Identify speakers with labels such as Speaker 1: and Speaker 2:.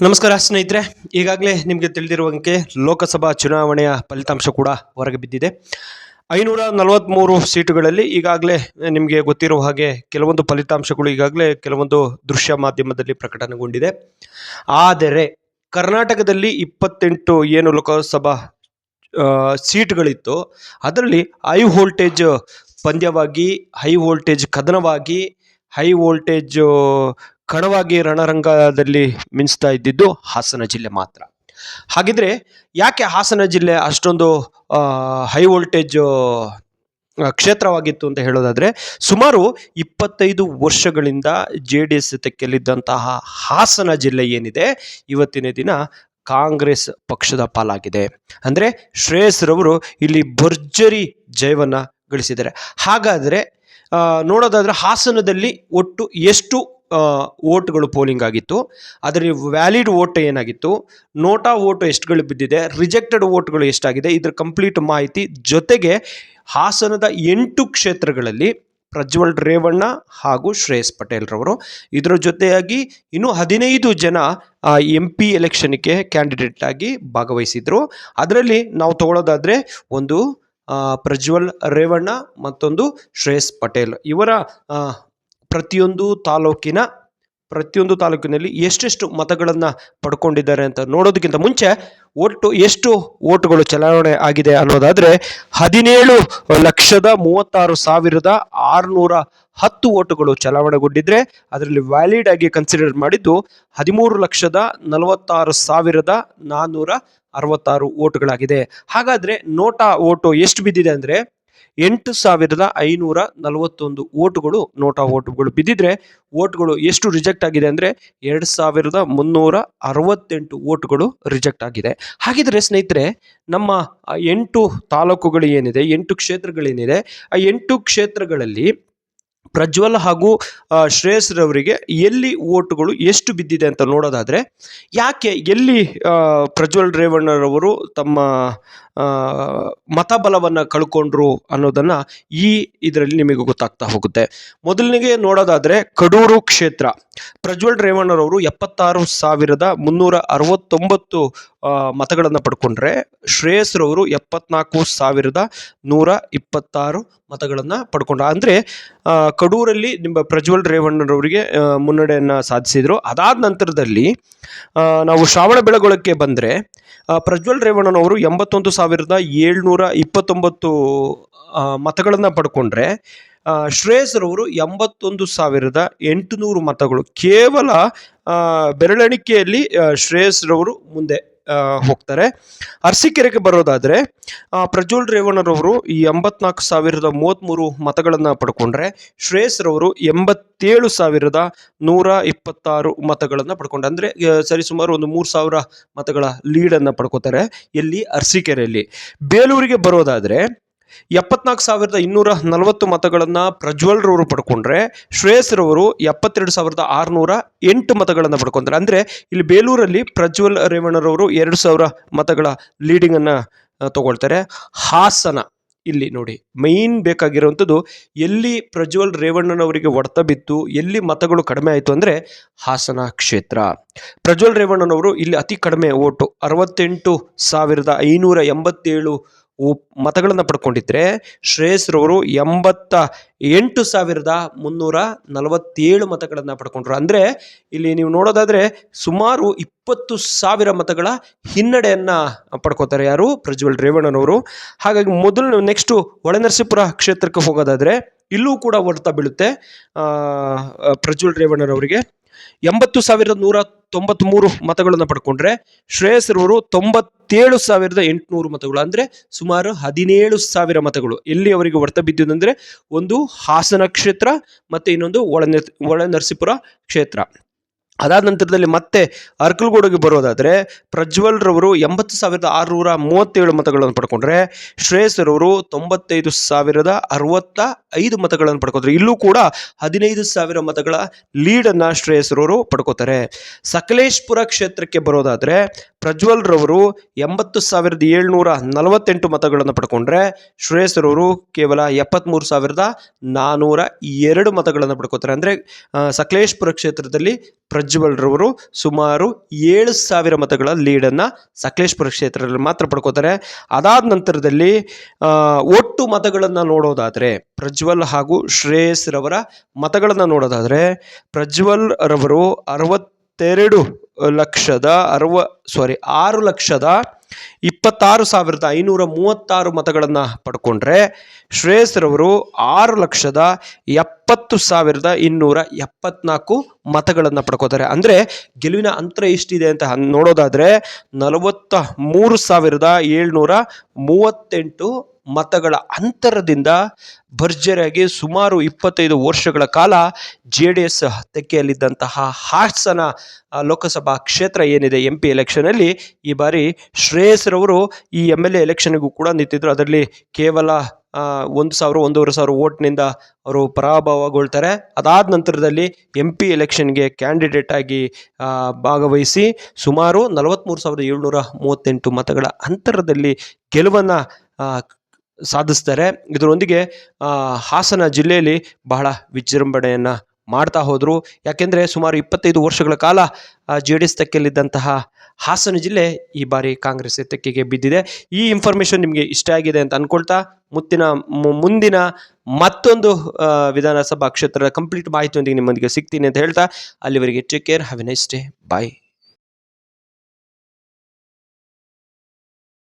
Speaker 1: ನಮಸ್ಕಾರ ಸ್ನೇಹಿತರೆ, ಈಗಾಗಲೇ ನಿಮಗೆ ತಿಳಿದಿರುವಂತೆ ಲೋಕಸಭಾ ಚುನಾವಣೆಯ ಫಲಿತಾಂಶ ಕೂಡ ಹೊರಗೆ ಬಿದ್ದಿದೆ. ಐನೂರ ನಲವತ್ತ್ಮೂರು ಸೀಟುಗಳಲ್ಲಿ ಈಗಾಗಲೇ ನಿಮಗೆ ಗೊತ್ತಿರುವ ಹಾಗೆ ಕೆಲವೊಂದು ಫಲಿತಾಂಶಗಳು ಈಗಾಗಲೇ ಕೆಲವೊಂದು ದೃಶ್ಯ ಮಾಧ್ಯಮದಲ್ಲಿ ಪ್ರಕಟಣೆಗೊಂಡಿದೆ ಆದರೆ, ಕರ್ನಾಟಕದಲ್ಲಿ ಇಪ್ಪತ್ತೆಂಟು ಏನು ಲೋಕಸಭಾ ಸೀಟ್ಗಳಿತ್ತು, ಅದರಲ್ಲಿ ಹೈ ವೋಲ್ಟೇಜ್ ಪಂದ್ಯವಾಗಿ, ಹೈ ವೋಲ್ಟೇಜ್ ಕದನವಾಗಿ, ಹೈ ವೋಲ್ಟೇಜ್ ಕಣವಾಗಿ ರಣರಂಗದಲ್ಲಿ ಮಿಂಚ್ತಾ ಇದ್ದಿದ್ದು ಹಾಸನ ಜಿಲ್ಲೆ ಮಾತ್ರ. ಹಾಗಿದ್ರೆ ಯಾಕೆ ಹಾಸನ ಜಿಲ್ಲೆ ಅಷ್ಟೊಂದು ಹೈ ವೋಲ್ಟೇಜ್ ಕ್ಷೇತ್ರವಾಗಿತ್ತು ಅಂತ ಹೇಳೋದಾದ್ರೆ ಸುಮಾರು ಇಪ್ಪತ್ತೈದು ವರ್ಷಗಳಿಂದ ಜೆ ಡಿ ಎಸ್ ತೆಕ್ಕಲಿದ್ದಂತಹ ಹಾಸನ ಜಿಲ್ಲೆ ಏನಿದೆ, ಇವತ್ತಿನ ದಿನ ಕಾಂಗ್ರೆಸ್ ಪಕ್ಷದ ಪಾಲಾಗಿದೆ. ಅಂದರೆ ಶ್ರೇಯಸ್ರವರು ಇಲ್ಲಿ ಭರ್ಜರಿ ಜಯವನ್ನ ಗಳಿಸಿದ್ದಾರೆ. ಹಾಗಾದರೆ ನೋಡೋದಾದರೆ ಹಾಸನದಲ್ಲಿ ಒಟ್ಟು ಎಷ್ಟು ಓಟ್ಗಳು ಪೋಲಿಂಗ್ ಆಗಿತ್ತು. ಅದರ ವ್ಯಾಲಿಡ್ ಓಟ್ ಏನಾಗಿತ್ತು? ನೋಟಾ ಓಟು ಎಷ್ಟುಗಳು ಬಿದ್ದಿದೆ? ರಿಜೆಕ್ಟೆಡ್ ಓಟ್ಗಳು ಎಷ್ಟಾಗಿದೆ? ಇದರ ಕಂಪ್ಲೀಟ್ ಮಾಹಿತಿ ಜೊತೆಗೆ ಹಾಸನದ ಎಂಟು ಕ್ಷೇತ್ರಗಳಲ್ಲಿ ಪ್ರಜ್ವಲ್ ರೇವಣ್ಣ ಹಾಗೂ ಶ್ರೇಯಸ್ ಪಟೇಲ್ ರವರು. ಇದರ ಜೊತೆಯಾಗಿ ಇನ್ನೂ ಹದಿನೈದು ಜನ ಎಂ ಪಿ ಎಲೆಕ್ಷನ್ಗೆ ಕ್ಯಾಂಡಿಡೇಟ್ ಆಗಿ ಭಾಗವಹಿಸಿದ್ರು. ಅದರಲ್ಲಿ ನಾವು ತಗೊಳ್ಳೋದಾದ್ರೆ ಒಂದು ಪ್ರಜ್ವಲ್ ರೇವಣ್ಣ ಮತ್ತೊಂದು ಶ್ರೇಯಸ್ ಪಟೇಲ್. ಇವರ ಪ್ರತಿಯೊಂದು ತಾಲೂಕಿನ, ಪ್ರತಿಯೊಂದು ತಾಲೂಕಿನಲ್ಲಿ ಎಷ್ಟೆಷ್ಟು ಮತಗಳನ್ನು ಪಡ್ಕೊಂಡಿದ್ದಾರೆ ಅಂತ ನೋಡೋದಕ್ಕಿಂತ ಮುಂಚೆ ಒಟ್ಟು ಎಷ್ಟು ಓಟುಗಳು ಚಲಾವಣೆ ಆಗಿದೆ ಅನ್ನೋದಾದರೆ ಹದಿನೇಳು ಲಕ್ಷದ ಮೂವತ್ತಾರು ಸಾವಿರದ ಆರುನೂರ ಹತ್ತು ಓಟುಗಳು ಚಲಾವಣೆಗೊಂಡಿದ್ರೆ ಅದರಲ್ಲಿ ವ್ಯಾಲಿಡ್ ಆಗಿ ಕನ್ಸಿಡರ್ ಮಾಡಿದ್ದು ಹದಿಮೂರು ಲಕ್ಷದ ನಲವತ್ತಾರು ಸಾವಿರದ ನಾನ್ನೂರ ಅರವತ್ತಾರು ಓಟುಗಳಾಗಿದೆ. ಹಾಗಾದ್ರೆ ನೋಟಾ ಓಟು ಎಷ್ಟು ಬಿದ್ದಿದೆ ಅಂದ್ರೆ ಎಂಟು ಸಾವಿರದ ಐನೂರ ನಲವತ್ತೊಂದು ಓಟುಗಳು, ನೋಟಾ ಓಟುಗಳು ಬಿದ್ದಿದ್ರೆ ಓಟ್ಗಳು ಎಷ್ಟು ರಿಜೆಕ್ಟ್ ಆಗಿದೆ ಅಂದರೆ ಎರಡು ಸಾವಿರದ ಮುನ್ನೂರ ಅರವತ್ತೆಂಟು ಓಟ್ಗಳು ರಿಜೆಕ್ಟ್ ಆಗಿದೆ. ಹಾಗಿದ್ರೆ ಸ್ನೇಹಿತರೆ, ನಮ್ಮ ಎಂಟು ತಾಲೂಕುಗಳು ಏನಿದೆ, ಎಂಟು ಕ್ಷೇತ್ರಗಳೇನಿದೆ, ಆ ಎಂಟು ಕ್ಷೇತ್ರಗಳಲ್ಲಿ ಪ್ರಜ್ವಲ್ ಹಾಗೂ ಶ್ರೇಯಸ್ರವರಿಗೆ ಶ್ರೇಯಸ್ ರವರಿಗೆ ಎಲ್ಲಿ ಓಟುಗಳು ಎಷ್ಟು ಬಿದ್ದಿದೆ ಅಂತ ನೋಡೋದಾದರೆ, ಯಾಕೆ ಎಲ್ಲಿ ಪ್ರಜ್ವಲ್ ರೇವಣ್ಣರವರು ತಮ್ಮ ಮತಬಲವನ್ನು ಕಳ್ಕೊಂಡ್ರು ಅನ್ನೋದನ್ನು ಈ ಇದರಲ್ಲಿ ನಿಮಗೆ ಗೊತ್ತಾಗ್ತಾ ಹೋಗುತ್ತೆ. ಮೊದಲನಿಗೆ ನೋಡೋದಾದರೆ ಕಡೂರು ಕ್ಷೇತ್ರ. ಪ್ರಜ್ವಲ್ ರೇವಣ್ಣರವರು ಎಪ್ಪತ್ತಾರು ಸಾವಿರದ ಮುನ್ನೂರ ಅರವತ್ತೊಂಬತ್ತು ಮತಗಳನ್ನು ಪಡ್ಕೊಂಡ್ರೆ ಶ್ರೇಯಸ್ರವರು ಎಪ್ಪತ್ನಾಲ್ಕು ಸಾವಿರದ ನೂರ ಇಪ್ಪತ್ತಾರು ಮತಗಳನ್ನು ಪಡ್ಕೊಂಡ ಅಂದರೆ ಕಡೂರಲ್ಲಿ ನಿಮ್ಮ ಪ್ರಜ್ವಲ್ ರೇವಣ್ಣರವರಿಗೆ ಆ, ಮುನ್ನಡೆಯನ್ನು ಸಾಧಿಸಿದರು. ಅದಾದ ನಂತರದಲ್ಲಿ ನಾವು ಶ್ರಾವಣ ಬೆಳಗೊಳಕ್ಕೆ ಬಂದರೆ ಪ್ರಜ್ವಲ್ ರೇವಣ್ಣನವರು ಎಂಬತ್ತೊಂದು ಸಾವಿರದ ಏಳ್ನೂರ ಇಪ್ಪತ್ತೊಂಬತ್ತು ಮತಗಳನ್ನು ಪಡ್ಕೊಂಡ್ರೆ ಶ್ರೇಯಸ್ರವರು ಶ್ರೇಯಸ್ ರವರು ಎಂಬತ್ತೊಂದು ಸಾವಿರದ ಎಂಟುನೂರು ಮತಗಳು. ಕೇವಲ ಬೆರಳೆಣಿಕೆಯಲ್ಲಿ ಶ್ರೇಯಸ್ರವರು ರವರು ಮುಂದೆ ಹೋಗ್ತಾರೆ. ಅರಸೀಕೆರೆಗೆ ಬರೋದಾದ್ರೆ ಪ್ರಜ್ವಲ್ ರೇವಣ್ಣರವರು ಈ ಎಂಬತ್ನಾಲ್ಕು ಸಾವಿರದ ಮೂವತ್ತ್ಮೂರು ಮತಗಳನ್ನು ಪಡ್ಕೊಂಡ್ರೆ ಶ್ರೇಯಸ್ರವರು ಎಂಬತ್ತೇಳು ಸಾವಿರದ ನೂರ ಇಪ್ಪತ್ತಾರು ಮತಗಳನ್ನು ಪಡ್ಕೊಂಡ್ರೆ. ಅಂದರೆ ಸರಿಸುಮಾರು ಒಂದು ಮೂರು ಸಾವಿರ ಮತಗಳ ಲೀಡನ್ನು ಪಡ್ಕೋತಾರೆ ಎಲ್ಲಿ ಅರಸೀಕೆರೆಯಲ್ಲಿ. ಬೇಲೂರಿಗೆ ಬರೋದಾದ್ರೆ ಎಪ್ಪತ್ನಾಲ್ಕು ಸಾವಿರದ ಇನ್ನೂರ ನಲವತ್ತು ಮತಗಳನ್ನು ಪ್ರಜ್ವಲ್ರವರು ಪಡ್ಕೊಂಡ್ರೆ ಶ್ರೇಯಸ್ರವರು ಎಪ್ಪತ್ತೆರಡು ಸಾವಿರದ ಆರುನೂರ ಎಂಟು ಮತಗಳನ್ನು ಪಡ್ಕೊಂತಾರೆ ಅಂದರೆ ಇಲ್ಲಿ ಬೇಲೂರಲ್ಲಿ ಪ್ರಜ್ವಲ್ ರೇವಣ್ಣರವರು ಎರಡು ಸಾವಿರ ಮತಗಳ ಲೀಡಿಂಗನ್ನು ತಗೊಳ್ತಾರೆ. ಹಾಸನ ಇಲ್ಲಿ ನೋಡಿ ಮೈನ್ ಬೇಕಾಗಿರುವಂಥದ್ದು ಎಲ್ಲಿ ಪ್ರಜ್ವಲ್ ರೇವಣ್ಣನವರಿಗೆ ಹೊಡೆತ ಬಿತ್ತು, ಎಲ್ಲಿ ಮತಗಳು ಕಡಿಮೆ ಆಯಿತು ಅಂದರೆ ಹಾಸನ ಕ್ಷೇತ್ರ. ಪ್ರಜ್ವಲ್ ರೇವಣ್ಣನವರು ಇಲ್ಲಿ ಅತಿ ಕಡಿಮೆ ಓಟು, ಅರವತ್ತೆಂಟು ಸಾವಿರದ ಐನೂರ ಎಂಬತ್ತೇಳು ಮತಗಳನ್ನು ಪಡ್ಕೊಂಡಿದ್ರೆ ಶ್ರೇಯಸ್ರವರು ಎಂಬತ್ತ ಎಂಟು ಸಾವಿರದ ಮುನ್ನೂರ ನಲವತ್ತೇಳು ಮತಗಳನ್ನು ಪಡ್ಕೊಂಡ್ರು. ಅಂದರೆ ಇಲ್ಲಿ ನೀವು ನೋಡೋದಾದರೆ ಸುಮಾರು ಇಪ್ಪತ್ತು ಸಾವಿರ ಮತಗಳ ಹಿನ್ನಡೆಯನ್ನು ಪಡ್ಕೋತಾರೆ ಯಾರು? ಪ್ರಜ್ವಲ್ ರೇವಣ್ಣನವರು. ಹಾಗಾಗಿ ಮೊದಲು ನೆಕ್ಸ್ಟು ಹೊಳೆನರಸೀಪುರ ಕ್ಷೇತ್ರಕ್ಕೆ ಹೋಗೋದಾದರೆ ಇಲ್ಲೂ ಕೂಡ ಹೊಡೆತ ಬೀಳುತ್ತೆ ಪ್ರಜ್ವಲ್ ರೇವಣ್ಣನವರಿಗೆ. ಎಂಬತ್ತು ಸಾವಿರದ ನೂರ ತೊಂಬತ್ಮೂರು ಮತಗಳನ್ನು ಪಡ್ಕೊಂಡ್ರೆ ಶ್ರೇಯಸ್ ರವರು ತೊಂಬತ್ತೇಳು ಸಾವಿರದ ಎಂಟುನೂರು ಮತಗಳು, ಅಂದರೆ ಸುಮಾರು ಹದಿನೇಳು ಸಾವಿರ ಮತಗಳು. ಎಲ್ಲಿ ಅವರಿಗೆ ಹೊಡೆತ ಬಿದ್ದಿದ್ದಂದರೆ ಒಂದು ಹಾಸನ ಕ್ಷೇತ್ರ ಮತ್ತು ಇನ್ನೊಂದು ಒಳ ಒಳ ನರಸೀಪುರ ಕ್ಷೇತ್ರ. ಅದಾದ ನಂತರದಲ್ಲಿ ಮತ್ತೆ ಅರ್ಕಲ್ಗೋಡಿಗೆ ಬರೋದಾದರೆ ಪ್ರಜ್ವಲ್ ರವರು ಎಂಬತ್ತು ಸಾವಿರದ ಆರುನೂರ ಮೂವತ್ತೇಳು ಮತಗಳನ್ನು ಪಡ್ಕೊಂಡ್ರೆ ಶ್ರೇಯಸ್ ರವರು ತೊಂಬತ್ತೈದು ಸಾವಿರದ ಅರವತ್ತ ಐದು ಮತಗಳನ್ನು ಪಡ್ಕೋತಾರೆ. ಇಲ್ಲೂ ಕೂಡ ಹದಿನೈದು ಸಾವಿರ ಮತಗಳ ಲೀಡನ್ನು ಶ್ರೇಯಸ್ರವರು ಪಡ್ಕೋತಾರೆ. ಸಕಲೇಶ್ಪುರ ಕ್ಷೇತ್ರಕ್ಕೆ ಬರೋದಾದರೆ ಪ್ರಜ್ವಲ್ ರವರು ಎಂಬತ್ತು ಸಾವಿರದ ಏಳ್ನೂರ ನಲವತ್ತೆಂಟು ಮತಗಳನ್ನು ಪಡ್ಕೊಂಡ್ರೆ ಶ್ರೇಯಸ್ರವರು ಕೇವಲ ಎಪ್ಪತ್ತ್ಮೂರು ಸಾವಿರದ ನಾನ್ನೂರ ಎರಡು ಮತಗಳನ್ನು ಪಡ್ಕೋತಾರೆ. ಅಂದರೆ ಸಕಲೇಶ್ಪುರ ಕ್ಷೇತ್ರದಲ್ಲಿ ಪ್ರಜ್ವಲ್ ರವರು ಸುಮಾರು ಏಳು ಸಾವಿರ ಮತಗಳ ಲೀಡನ್ನು ಸಕಲೇಶ್ಪುರ ಕ್ಷೇತ್ರದಲ್ಲಿ ಮಾತ್ರ ಪಡ್ಕೋತಾರೆ. ಅದಾದ ನಂತರದಲ್ಲಿ ಒಟ್ಟು ಮತಗಳನ್ನು ನೋಡೋದಾದರೆ ಪ್ರಜ್ವಲ್ ಹಾಗೂ ಶ್ರೇಯಸ್ ರವರ ಮತಗಳನ್ನು ನೋಡೋದಾದರೆ, ಪ್ರಜ್ವಲ್ ರವರು ಅರವತ್ತೆರಡು ಲಕ್ಷದ ಅರವ ಸಾರಿ ಆರು ಲಕ್ಷದ ಇಪ್ಪತ್ತಾರು ಸಾವಿರದ ಐನೂರ ಮೂವತ್ತಾರು ಮತಗಳನ್ನು ಪಡ್ಕೊಂಡ್ರೆ, ಶ್ರೇಯಸ್ ರವರು ಆರು ಲಕ್ಷದ ಎಪ್ಪತ್ತು ಸಾವಿರದ ಇನ್ನೂರ ಎಪ್ಪತ್ನಾಲ್ಕು ಮತಗಳನ್ನು ಪಡ್ಕೋತಾರೆ. ಅಂದರೆ ಗೆಲುವಿನ ಅಂತರ ಎಷ್ಟಿದೆ ಅಂತ ನೋಡೋದಾದ್ರೆ, ನಲವತ್ತ ಮೂರು ಸಾವಿರದ ಏಳ್ನೂರ ಮೂವತ್ತೆಂಟು ಮತಗಳ ಅಂತರದಿಂದ ಭರ್ಜರಿಯಾಗಿ ಸುಮಾರು ಇಪ್ಪತ್ತೈದು ವರ್ಷಗಳ ಕಾಲ ಜೆ ಡಿ ಎಸ್ ತೆಕ್ಕೆಯಲ್ಲಿದ್ದಂತಹ ಹಾಸನ ಲೋಕಸಭಾ ಕ್ಷೇತ್ರ ಏನಿದೆ ಎಂ ಪಿ ಎಲೆಕ್ಷನಲ್ಲಿ ಈ ಬಾರಿ ಶ್ರೇಯಸ್ರವರು ಈ ಎಂ ಎಲ್ ಎ ಎಲೆಕ್ಷನ್ಗೂ ಕೂಡ ನಿಂತಿದ್ದರು ಅದರಲ್ಲಿ ಕೇವಲ ಒಂದು ಸಾವಿರ, ಒಂದೂವರೆ ಸಾವಿರ ಓಟ್ನಿಂದ ಅವರು ಪರಾಭವಗೊಳ್ತಾರೆ. ಅದಾದ ನಂತರದಲ್ಲಿ ಎಂ ಪಿ ಎಲೆಕ್ಷನ್ಗೆ ಕ್ಯಾಂಡಿಡೇಟ್ ಆಗಿ ಭಾಗವಹಿಸಿ ಸುಮಾರು ನಲವತ್ತ್ಮೂರು ಸಾವಿರದ ಏಳ್ನೂರ ಮೂವತ್ತೆಂಟು ಮತಗಳ ಅಂತರದಲ್ಲಿ ಗೆಲುವನ್ನು ಸಾಧಿಸ್ತಾರೆ. ಇದರೊಂದಿಗೆ ಹಾಸನ ಜಿಲ್ಲೆಯಲ್ಲಿ ಬಹಳ ವಿಜೃಂಭಣೆಯನ್ನು ಮಾಡ್ತಾ ಹೋದರು. ಯಾಕೆಂದರೆ ಸುಮಾರು ಇಪ್ಪತ್ತೈದು ವರ್ಷಗಳ ಕಾಲ ಜೆ ಡಿ ಎಸ್ ತೆಕ್ಕೆಯಲ್ಲಿದ್ದಂತಹ ಹಾಸನ ಜಿಲ್ಲೆ ಈ ಬಾರಿ ಕಾಂಗ್ರೆಸ್ ತೆಕ್ಕೆಗೆ ಬಿದ್ದಿದೆ. ಈ ಇನ್ಫಾರ್ಮೇಷನ್ ನಿಮಗೆ ಇಷ್ಟ ಆಗಿದೆ ಅಂತ ಅಂದ್ಕೊಳ್ತಾ ಮುತ್ತಿನ ಮುಂದಿನ ಮತ್ತೊಂದು ವಿಧಾನಸಭಾ ಕ್ಷೇತ್ರದ ಕಂಪ್ಲೀಟ್ ಮಾಹಿತಿಯೊಂದಿಗೆ ನಿಮ್ಮೊಂದಿಗೆ ಸಿಗ್ತೀನಿ ಅಂತ ಹೇಳ್ತಾ, ಅಲ್ಲಿವರೆಗೆ take care have a nice day bye